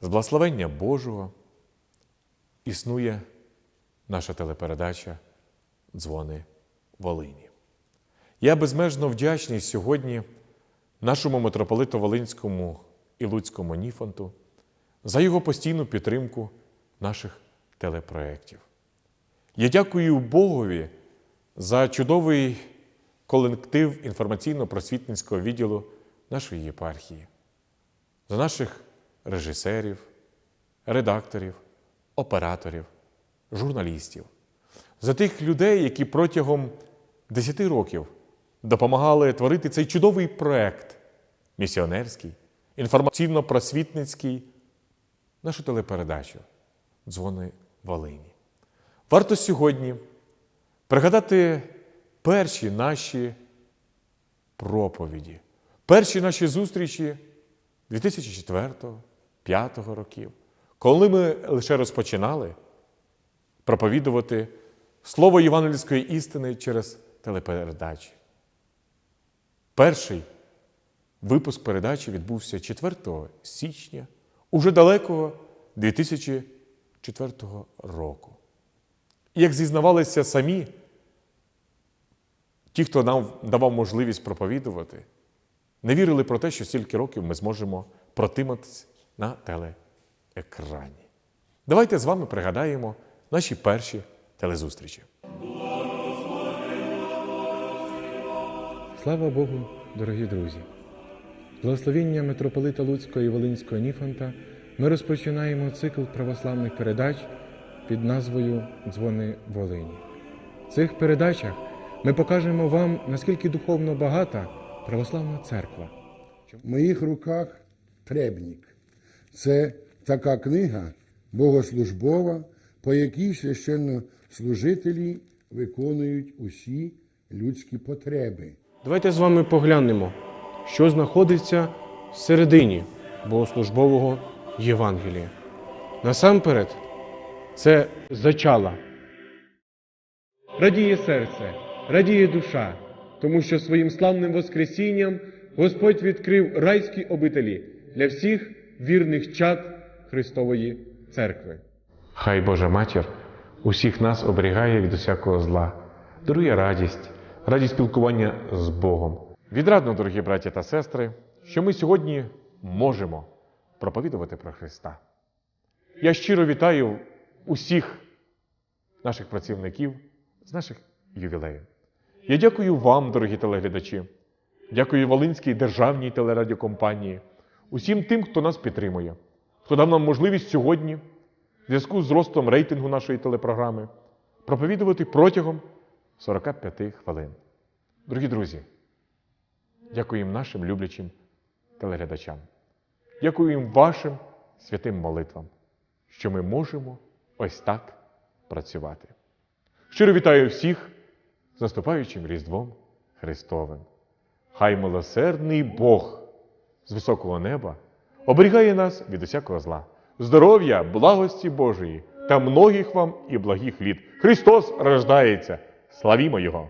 З благословення Божого існує наша телепередача Дзвони Волині. Я безмежно вдячний сьогодні нашому митрополиту Волинському і Луцькому Ніфонту за його постійну підтримку наших телепроєктів. Я дякую Богові за чудовий колектив інформаційно-просвітницького відділу нашої єпархії, за наших режисерів, редакторів, операторів, журналістів, за тих людей, які протягом 10 років допомагали творити цей чудовий проект місіонерський, інформаційно-просвітницький, нашу телепередачу Дзвони Волині. Варто сьогодні пригадати перші наші проповіді, перші наші зустрічі 2004-2005 років, коли ми лише розпочинали проповідувати слово євангельської істини через телепередачі. Перший випуск передачі відбувся 4 січня уже далекого 2004 року. І як зізнавалися самі, ті, хто нам давав можливість проповідувати, не вірили про те, що стільки років ми зможемо протиматись на телеекрані. Давайте з вами пригадаємо наші перші телезустрічі. Слава Богу, дорогі друзі! Благословіння митрополита Луцького і Волинського Ніфанта ми розпочинаємо цикл православних передач під назвою Дзвони Волині. В цих передачах ми покажемо вам, наскільки духовно багата православна церква. В моїх руках требник. Це така книга богослужбова, по якій священнослужителі виконують усі людські потреби. Давайте з вами поглянемо, що знаходиться всередині богослужбового Євангелія. Насамперед, це зачала. Радіє серце, радіє душа, тому що своїм славним Воскресінням Господь відкрив райські обителі для всіх вірних чад Христової Церкви. Хай Божа Матір усіх нас оберігає від усякого зла, дарує радість, радість спілкування з Богом. Відрадно, дорогі браті та сестри, що ми сьогодні можемо проповідувати про Христа. Я щиро вітаю усіх наших працівників з наших ювілеїв. Я дякую вам, дорогі телеглядачі, дякую Волинській державній телерадіокомпанії, усім тим, хто нас підтримує, хто дав нам можливість сьогодні, в зв'язку з ростом рейтингу нашої телепрограми, проповідувати протягом 45 хвилин. Дорогі друзі, Дякуємо нашим люблячим телеглядачам. Дякуємо вашим святим молитвам, що ми можемо ось так працювати. Щиро вітаю всіх з наступаючим Різдвом Христовим. Хай милосердний Бог з високого неба оберігає нас від усякого зла, здоров'я, благості Божої та многих вам і благих літ. Христос рождається! Славімо Його!